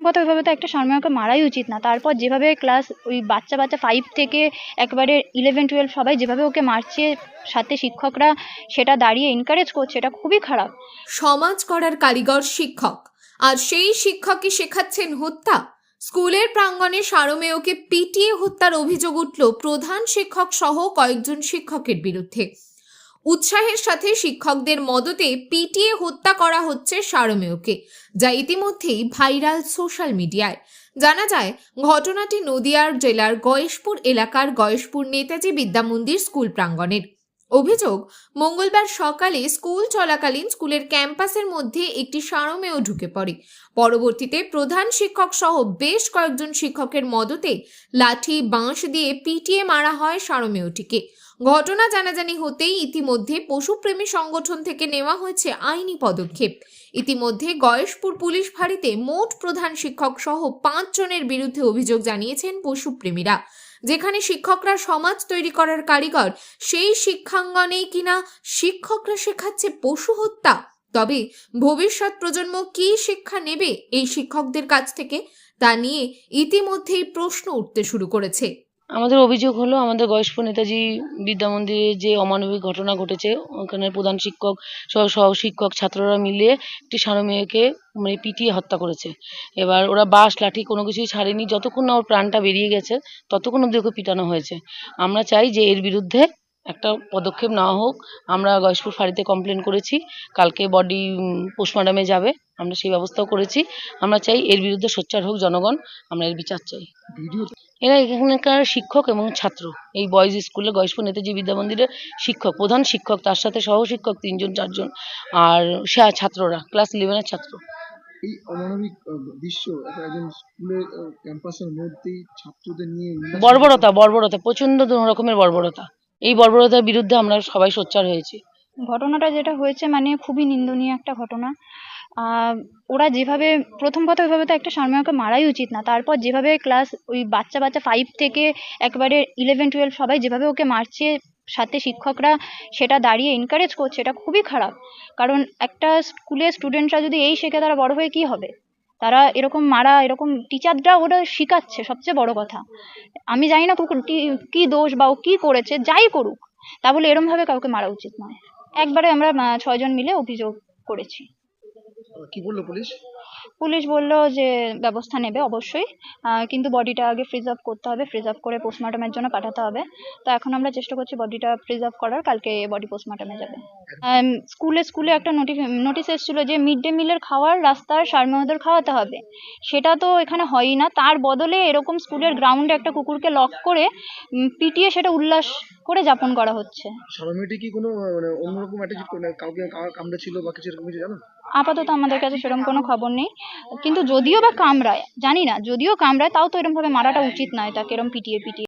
গত ওইভাবে তো একটা সারমেয়কে মারাই উচিত না। তারপর যেভাবে ক্লাস ওই বাচ্চা বাচ্চা ফাইভ থেকে একবারে ইলেভেন টুয়েলভ সবাই যেভাবে ওকে মারছে, সাথে শিক্ষকরা সেটা দাঁড়িয়ে এনকারেজ করছে, এটা খুবই খারাপ। সমাজ করার কারিগর শিক্ষক। আর সেই শিক্ষকই শেখাচ্ছেন হত্যা। স্কুলের প্রাঙ্গণে সারমেয়কে পিটিয়ে হত্যার অভিযোগ উঠল প্রধান শিক্ষক সহ কয়েকজন শিক্ষকের বিরুদ্ধে। উৎসাহের সাথে শিক্ষকদের মদতে পিটিয়ে হত্যা করা হচ্ছে সারমেয়কে, যা ইতিমধ্যেই ভাইরাল সোশ্যাল মিডিয়ায়। জানা যায়, ঘটনাটি নদিয়ার জেলার গয়েশপুর এলাকার গয়েশপুর নেতাজি বিদ্যামন্দির স্কুল প্রাঙ্গণের। অভিযোগ, মঙ্গলবার সকালে স্কুল চলাকালীন স্কুলের ক্যাম্পাসের মধ্যে একটি সারমেয় ঢুকে পড়ে। পরবর্তীতে প্রধান শিক্ষক সহ বেশ কয়েকজন শিক্ষকের মদতে লাঠি, বাঁশ দিয়ে পিটিয়ে মারা হয় সারমেয়টিকে। ঘটনা জানাজানি হতেই ইতিমধ্যে পশুপ্রেমী সংগঠন থেকে নেওয়া হয়েছে আইনি পদক্ষেপ। ইতিমধ্যে গয়েশপুর পুলিশ ফাঁড়িতে মোট প্রধান শিক্ষক সহ পাঁচ জনের বিরুদ্ধে অভিযোগ জানিয়েছেন পশুপ্রেমীরা। যেখানে শিক্ষকরা সমাজ তৈরি করার কারিগর, সেই শিক্ষাঙ্গনেই কিনা শিক্ষকরা শেখাচ্ছে পশু হত্যা। তবে ভবিষ্যৎ প্রজন্ম কি শিক্ষা নেবে এই শিক্ষকদের কাছ থেকে, তা নিয়ে ইতিমধ্যেই প্রশ্ন উঠতে শুরু করেছে। আমাদের অভিযোগ হলো, আমাদের গয়েশপুর নেতাজি বিদ্যা মন্দিরে যে অমানবিক ঘটনা ঘটেছে, ওখানে প্রধান শিক্ষক সহ সহ শিক্ষক ছাত্ররা মিলে একটি মেয়েকে মানে পিটিয়ে হত্যা করেছে। এবার ওরা বাঁশ, লাঠি কোনো কিছুই ছাড়েনি। যতক্ষণ না ওর প্রাণটা বেরিয়ে গেছে, ততক্ষণ অব্দি ওকে পিটানো হয়েছে। আমরা চাই যে এর বিরুদ্ধে একটা পদক্ষেপ নেওয়া হোক। আমরা গয়েশপুর ফাঁড়িতে কমপ্লেন করেছি। কালকে বডি পোস্টমর্টমে যাবে। আমরা সেই ব্যবস্থাও করেছি। আমরা চাই এর বিরুদ্ধে সোচ্চার হোক জনগণ। আমরা এর বিচার চাই। এরা এখানকার শিক্ষক এবং ছাত্র। এই বয়েজ স্কুলে গয়েশপুর নেতাজি বিদ্যা মন্দিরের শিক্ষক প্রধান শিক্ষক তার সাথে সহ শিক্ষক তিনজন চারজন আর সে- ছাত্ররা ক্লাস ইলেভেনের ছাত্র। এই অমানবিক দৃশ্য একটা একজন স্কুলের ক্যাম্পাসের মধ্যেই ছাত্রদের নিয়ে বর্বরতা বর্বরতা প্রচণ্ড রকমের বর্বরতা। এই বর্বরতার বিরুদ্ধে আমরা সবাই সোচ্চার হয়েছি। ঘটনাটা যেটা হয়েছে মানে খুবই নিন্দনীয় একটা ঘটনা। ওরা যেভাবে, প্রথম কথা ওইভাবে তো একটা সারমেয়কে মারাই উচিত না। তারপর যেভাবে ক্লাস ওই বাচ্চা বাচ্চা ফাইভ থেকে একবারে ইলেভেন টুয়েলভ সবাই যেভাবে ওকে মারছে, সাথে শিক্ষকরা সেটা দাঁড়িয়ে এনকারেজ করছে, এটা খুবই খারাপ। কারণ একটা স্কুলের স্টুডেন্টরা যদি এই শেখে, তারা বড় হয়ে কি হবে? তারা এরকম মারা, এরকম টিচাররা ওরা শিখাচ্ছে, সবচেয়ে বড় কথা। আমি জানি না কুকুর কি দোষ বা ও কী করেছে, যাই করুক। তা বলে এরমভাবে কাউকে মারা উচিত নয়। একবারে আমরা ছয়জন মিলে অভিযোগ করেছি। কি বলল পুলিশ? পুলিশ বলল যে ব্যবস্থা নেবে অবশ্যই কিন্তু বডিটা আগে প্রিজার্ভ করতে হবে প্রিজার্ভ করে পোস্টমর্টমের জন্য পাঠাতে হবে। তো এখন আমরা চেষ্টা করছি বডিটা প্রিজার্ভ করার, কালকে বডি পোস্টমর্টমে যাবে। স্কুলে স্কুলে একটা নোটিশ এসেছিল যে মিড ডে মিলের খাওয়ার রাস্তার সারমেয়দের খাওয়াতে হবে। সেটা তো এখানে হয়ই না, তার বদলে এরকম স্কুলের গ্রাউন্ডে একটা কুকুরকে লক করে পিটিয়ে সেটা উল্লাস করে যাপন করা হচ্ছে। কি কোনো মানে অন্যরকম অ্যাটিটিউড কাউকে কামড়ে ছিল বা কিছু এরকম কিছু জানো? আপাতত আমাদের কাছে সেরকম কোনো খবর নেই। কিন্তু যদিও বা কামড়ায় জানি না যদিও কামড়ায় তাও তো এরকম ভাবে মারাটা উচিত নয় তাকে এরকম পিটিয়ে পিটিয়ে।